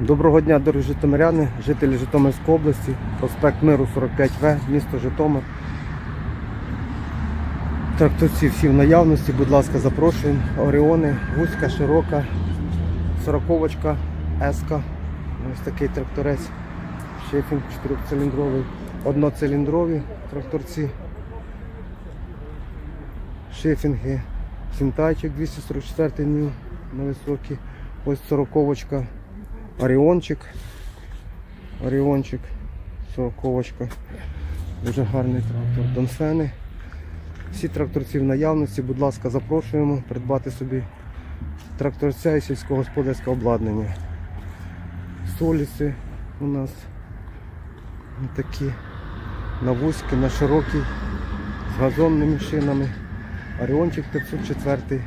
Доброго дня, дорогі житомиряни, жителі Житомирської області, проспект Миру 45В, місто Житомир. Тракторці всі в наявності, будь ласка, запрошуємо. Оріони, вузька, широка, сороковочка, еска. Ось такий тракторець. Шефінг 4-циліндровий, одноциліндрові тракторці. Шефінги, синтайчик 244 ню на високий. Ось сороковочка. Оріончик. Оріончик. Сороковочка. Дуже гарний трактор. Донфени. Всі тракторці в наявності, будь ласка, запрошуємо придбати собі тракторця і сільськогосподарське обладнання. Соліси у нас такі на вузькі, на широкі, з газонними шинами. Оріончик 504,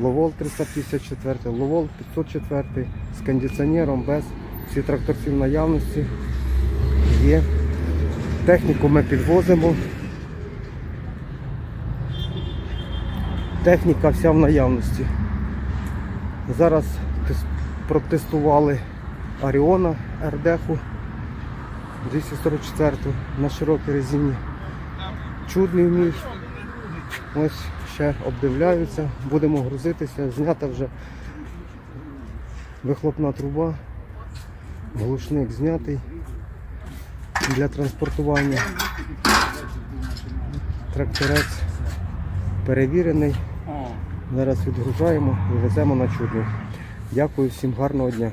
Ловол 354, Ловол 504 з кондиціонером, без. Всі тракторці в наявності є. Техніку ми підвозимо. Техніка вся в наявності. Зараз протестували Аріона РДХу 244 на широкій резині. Чудний мій. Ось ще обдивляються, будемо грузитися, знята вже вихлопна труба, глушник знятий для транспортування. Тракторець перевірений. Зараз відгружаємо і веземо на чудний. Дякую всім гарного дня.